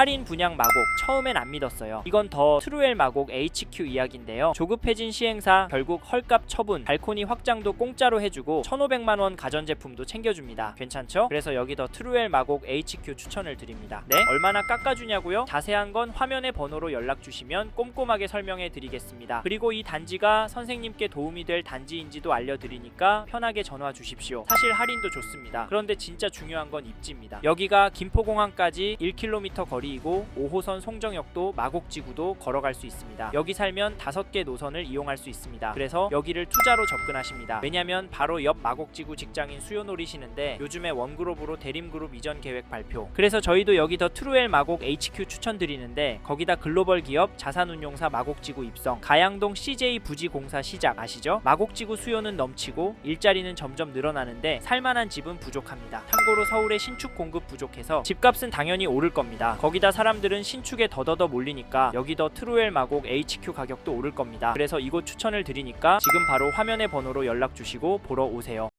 할인 분양 마곡 처음엔 안 믿었어요. 이건 더 트루엘 마곡 HQ 이야기인데요. 조급해진 시행사 결국 헐값 처분, 발코니 확장도 공짜로 해주고 1,500만 원 가전제품도 챙겨줍니다. 괜찮죠? 그래서 여기 더 트루엘 마곡 HQ 추천을 드립니다. 네? 얼마나 깎아주냐고요? 자세한 건 화면의 번호로 연락 주시면 꼼꼼하게 설명해 드리겠습니다. 그리고 이 단지가 선생님께 도움이 될 단지인지도 알려드리니까 편하게 전화 주십시오. 사실 할인도 좋습니다. 그런데 진짜 중요한 건 입지입니다. 여기가 김포공항까지 1km 거리 이고 5호선 송정역도 마곡지구도 걸어갈 수 있습니다. 여기 살면 5개 노선을 이용할 수 있습니다. 그래서 여기를 투자로 접근하십니다. 왜냐면 바로 옆 마곡지구 직장인 수요 노리시는데 요즘에 원그룹으로 대림그룹 이전 계획 발표. 그래서 저희도 여기 더 트루엘 마곡 HQ 추천드리는데 거기다 글로벌 기업 자산운용사 마곡지구 입성, 가양동 CJ 부지 공사 시작 아시죠? 마곡지구 수요는 넘치고 일자리는 점점 늘어나는데 살만한 집은 부족합니다. 참고로 서울의 신축 공급 부족해서 집값은 당연히 오를 겁니다. 거기다 사람들은 신축에 더더더 몰리니까 여기 더 트루엘 마곡 HQ 가격도 오를 겁니다. 그래서 이곳 추천을 드리니까 지금 바로 화면의 번호로 연락 주시고 보러 오세요.